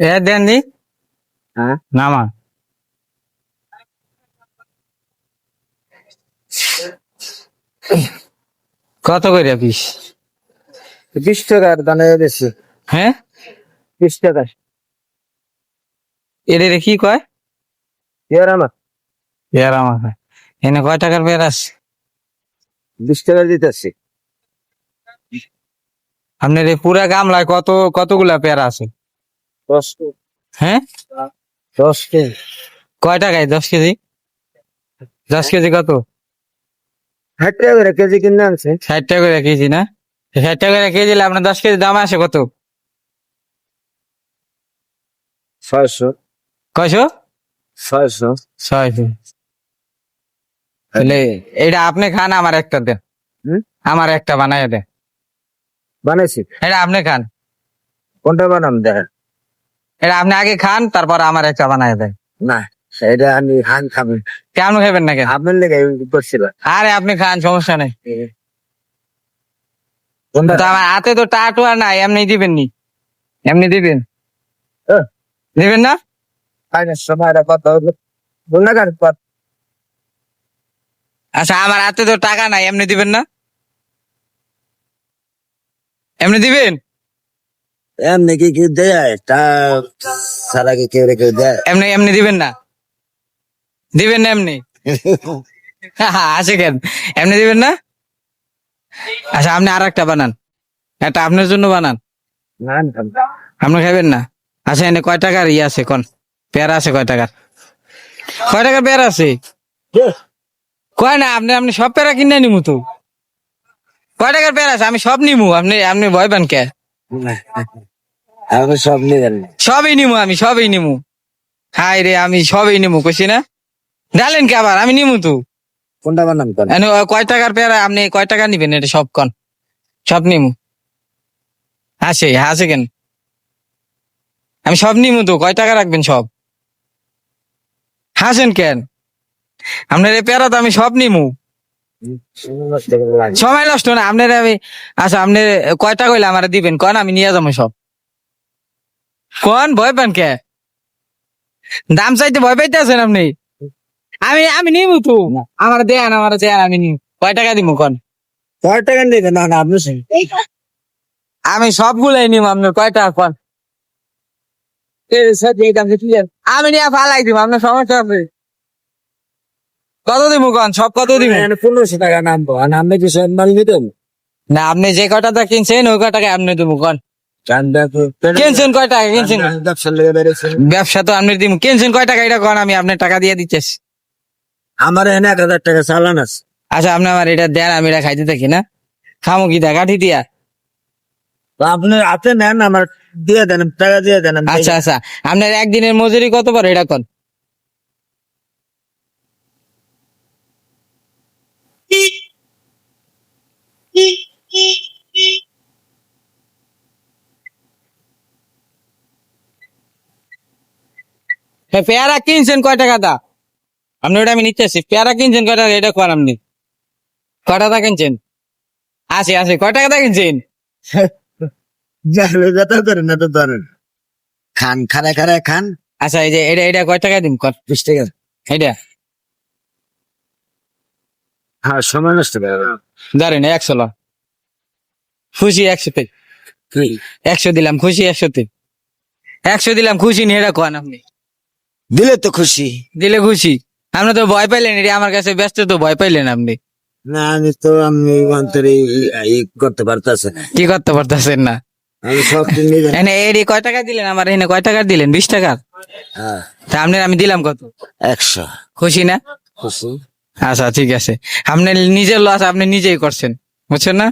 এ দেন দি হ্যাঁ? নামা। কত করে পিস? বিশ টাকার দানে বেশি। হ্যাঁ? বিশ টাকা। এদের কি কয়? ইয়ার আমার। পেয়ার আমার এনে কয় টাকার পেয়ার আছে? বিশ টাকা দিতেছি। আপনার এই পুরা গামলায় কত কতগুলা পেয়ারা আছে? হ্যাঁ? দশ কেজি। কয় টাকায় দশ কেজি? দশ কেজি কত? ষাট টাকা করে কেজি কিনে আনছে। ষাট টাকা করে কেজি না? ষাট টাকা করে কেজি আপনার দশ কেজি দাম আসে কত? ছয়শো। কয়শো? ছয়শো। ছয়শো। তাহলে এটা আপনি খান আমার একটা দেন? আমার একটা বানাই দেন। বানাইছি। এটা আপনি খান। কোনটা বানাম দেখেন। এটা আপনি আগে খান তারপর আমার একটা বানাই দেন না এটা আমি হান খাব। কেমন খাবেন না কেন আপনার লেগে করছিলাম। আরে আপনি খান সমস্যা নেই। আমার হাতে তো টাটু আর নাই এমনি দিবেন নি। এমনি দিবেন। দিবেন না? কেন? আচ্ছা আমার হাতে তো টাকা নাই এমনি দিবেন না? এমনি দিবেন? এমনি কি কেউ দেয়? তা সারা কি কেউ কেউ দেয়। এমনি এমনি দিবেন না। দিবেন না এমনি? আছে কেন? এমনি দিবেন না? আচ্ছা আপনি আর একটা বানান। একটা আপনার জন্য বানান। আপনি খাবেন না? আচ্ছা এনে কয় টাকার ইয়ে আছে কোন? পেয়ারা আছে কয় টাকার? কয় টাকার পেয়ারা আছে? কয় না আপনি আপনি সব পেয়ারা কিনে নিমু তো। কয় টাকার পেয়ারা আছে? আমি সব নিমু। আপনি আপনি ভয় পান কে? আমি সব নিয়ে সবই নিমু আমি সবই নিমু। হাই রে আমি সবই নিমু কইছি না? ডালেন কে আবার? আমি নিমু তো। কোনটা বানাম কোন? কয় টাকার পেয়ারা আপনি কয় টাকা নিবেন? এটা সব কন। সব নিমু। আছে আছে কেন? আমি সব নিমু তো কয় টাকা রাখবেন সব? হাসেন কেন? আপনার এই পেয়ারা তো আমি সব নিমু। সময় নষ্ট না আপনার আমি আচ্ছা আপনি কয়টা কইলে আমার দিবেন? কন আমি নিয়ে যাব সব। কন ভয় পান কে? দাম চাইতে ভয় পাইতে আছেন আপনি? আমি আমি নিমু তো। আমার দেন আমার দেন আমি নিম। কয় টাকা দিব কন? কয় টাকা নেবে না না আপনি। আমি সবগুলাই নিম আপনার কয় টাকা কন? আমি নিয়ে ফালাই দিব আপনার সমস্যা আছে। কত দিব কন? সব কত দিব পনেরোশো টাকা নামবো। আর নামলে কি সব মাল নিতে না আপনি যে কয়টা কিনছেন ওই কয় টাকা আপনি দিব কন? কিনছেন কয় টাকা কিনছেন? ব্যবসা তো আপনি দিব কিনছেন কয় টাকা এটা কন আমি আপনার টাকা দিয়ে দিচ্ছি আমার এক হাজার টাকা চালান আছে। আচ্ছা আপনি আমার এটা দেন আমি এটা খাইতে থাকি না? খামো কি দা কাঠি দিয়া? আপনি হাতে নেন আমার দিয়ে দেন টাকা দিয়ে দেন আচ্ছা আচ্ছা। আপনার একদিনের মজুরি কত পারে এটা কোন? হ্যাঁ, পেয়ারা কিনছেন কয় টাকা দা? আপনি ওটা আমি নিতেছি পেয়ারা কিনছেন কয় টাকা? এটা কোন আপনি? কয় টাকা কিনছেন? আছে আছে কয় টাকা দা কিনছেন? যত করেন না তো ধরেন। খান খারা খারা খান। আচ্ছা এই যে এটা এটা কয় টাকা দিন? কর। বিশ টাকা। এটা হ্যাঁ সময় নষ্ট ধরেন একশো ল। খুশি একশোতে একশো দিলাম খুশি একশোতে একশো দিলাম খুশি নিয়ে এটা কন আপনি? দিলে তো খুশি। দিলে খুশি। আপনি তো ভয় পাইলেন এটা আমার কাছে ব্যস্ত তো ভয় পাইলেন আপনি। না আমি তো আমি অন্তরে করতে পারতেছে কি করতে পারতেছেন না? আমি সব এনে এডি কয় টাকা দিলেন? আমার এখানে কয় টাকা দিলেন? বিশ টাকা? হ্যাঁ। তা আপনার আমি দিলাম কত? একশো। খুশি না? খুশি। আচ্ছা ঠিক আছে। আপনি নিজের লস আপনি নিজেই করছেন। বুঝছেন না?